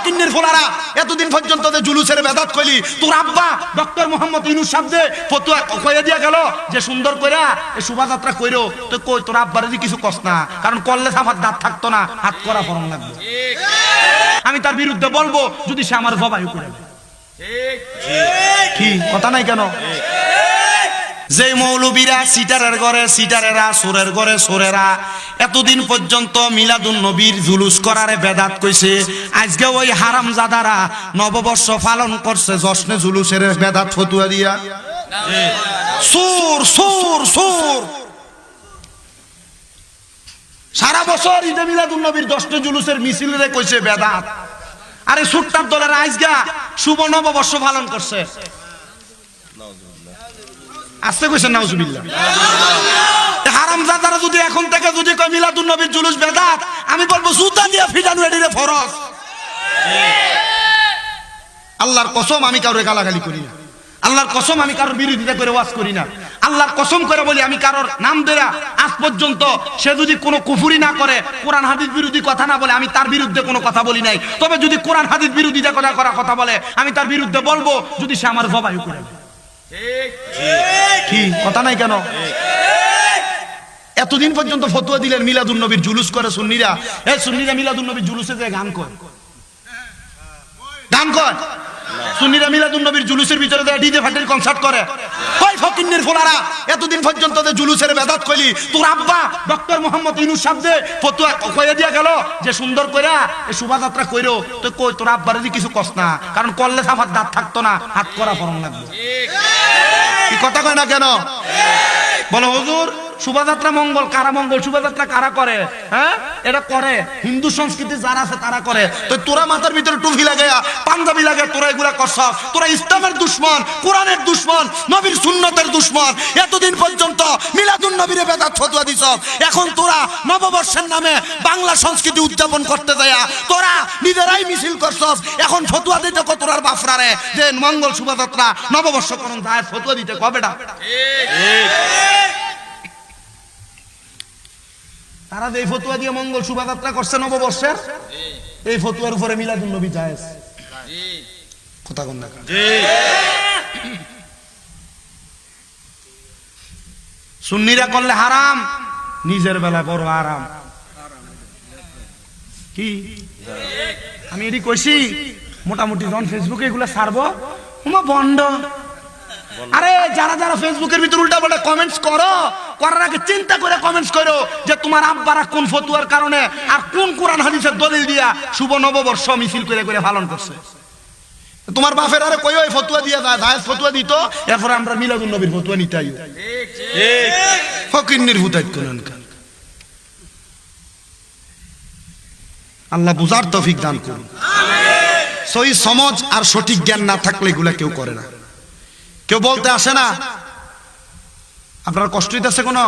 ফকিন্নির ফোলারা এতদিন পর্যন্ত যে জুলুসের বেদাত কইলি তোর আব্বা ডক্টর মোহাম্মদ ইনুস ফতুয়া কয়ে দিয়া গেল যে সুন্দর কইরা এই শোভাযাত্রা কইরো তো কই তোর আব্বারে কিছু কস না কারণ করলে আমার দাঁত থাকতো না হাত করা ফরম লাগবে। আমি তার বিরুদ্ধে বলব যদি সে আমার জবাই করে ঠিক। কথা নাই কেন? যে মৌলবীরা সিটারের ঘরে, সিটারেরা, সোরের ঘরে, সোরেরা, এতদিন পর্যন্ত মিলাদুন নবীর জুলুস করারে বেদাত কইছে। আজকে ওই হারাম জাদারা নববর্ষ পালন করছে, জশ্নে জুলুসের বেদাত ফতুয়া দিয়া। সুর সুর সুর। সারা বছর ঈদে মিলাদুন নবীর দশটা জুলুসের মিছিল রে কইছে বেদাত। আরে সুট্টার দলের আজগা শুভ নববর্ষ পালন করছে। আসতে কইছেন নাউজুবিল্লাহ। হারাম জাদারা যদি এখন থেকে যদি কয় মিলাদুন নবীর জুলুস বেদাত, আমি বলব সুতা দিয়া ফিটানো এডিরে ফরজ। আল্লাহর কসম আমি কারোর গালাগালি করি না। আল্লাহর কসম আমি কারোর বিরোধিতা করে ওয়াজ করি না। আল্লাহর কসম করে বলি, আমি কারোর নাম দেয়া আজ পর্যন্ত সে যদি কোনো কুফুরি না করে, কোরআন হাদিস বিরোধী কথা না বলে, আমি তার বিরুদ্ধে কোনো কথা বলি নাই। তবে যদি কোরআন হাদিস বিরোধিতা করা কথা বলে, আমি তার বিরুদ্ধে বলব, যদি সে আমার জবাই করে। কি? কথা নাই কেন? এতদিন পর্যন্ত ফতুয়া দিলেন মিলাদুন নবীর জুলুস করে সুন্নিরা। এই সুন্নিরা মিলাদুন নবীর জুলুসে যে গান কর গান কর সুন্নিরা মিলাদুন নবীর জুলুসের ভিতরে দেয় ডিজে ফাটের কনসার্ট করে। কই ফকিন্নির ফোলারা, এতদিন পর্যন্ত যে জুলুসের বেদাত কইলি, তোর আব্বা ডক্টর মোহাম্মদ ইনুস সাহেব ফতুয়া কয়ে দিয়া গেল, যে সুন্দর কইরা এই শোভাযাত্রা কইরো, তো কই তোর আব্বারে কিছু কস না, কারণ করলে আমার দাঁত থাকতো না, হাত করা ফরম লাগবে। কি কথা কয় না কেন? বলো, হুজুর, শোভাযাত্রা মঙ্গল কারা মঙ্গল? শোভাযাত্রা কারা করে? হ্যাঁ? এটা করে। হিন্দু সংস্কৃতি যারা আছে তারা করে। তো তোরা মাথার ভিতরে টুপি লাগে পাঞ্জাবি লাগে তোরা এগুলা করছ। তোরা ইসলামের দুশ্মন, কোরআনের দুশ্মন, নবীর সুন্নতের দুশ্মন। এতদিন পর্যন্ত বেদাত ফতুয়া দিছ। এখন তোরা নববর্ষের নামে বাংলা সংস্কৃতি উদযাপন করতে যায়, তোরা নিজেরাই মিছিল করছ এখন ফতুয়া দিতে কত তোরার বাফরারে? যে মঙ্গল শোভাযাত্রা নববর্ষ করণ যায় ফতুয়া দিতে কবেটা তারা যে ফতুয়া দিয়ে মঙ্গল শোভাযাত্রা করছে নববর্ষের, এই ফতুয়ার উপরে মিলাদুল নবী জায়েজ। কথা কন না সুন্নিরা করলে হারাম, নিজের বেলা বড় আরাম কি? আমি এটি কইছি, মোটামুটি যখন ফেসবুকে এগুলো ছাড়বো, হুমা বন্ড আরে, যারা যারা ফেসবুকের ভিতর উল্টা পাল্টা কমেন্টস করো, করার আগে চিন্তা করে কমেন্টস করো যে তোমার আব্বারা কোন ফতুয়ার কারণে আর কোন কোরআন হাদিসের দলিল দিয়া শুভ নববর্ষ মিছিল করে করে পালন করছে। তোমার বাপের আরে কই ওই ফতুয়া দিয়া যায় ফতুয়া দিত, এরপর আমরা মিলাদুন নবীর ফতুয়া নিতে আইও। ফকির আল্লাহ বুঝার তফিক দান করুন। সই সমাজ আর সঠিক জ্ঞান না থাকলে এগুলা কেউ করে না। কেউ বলতে আসে না, আপনার কষ্ট দিতেছে কোনো?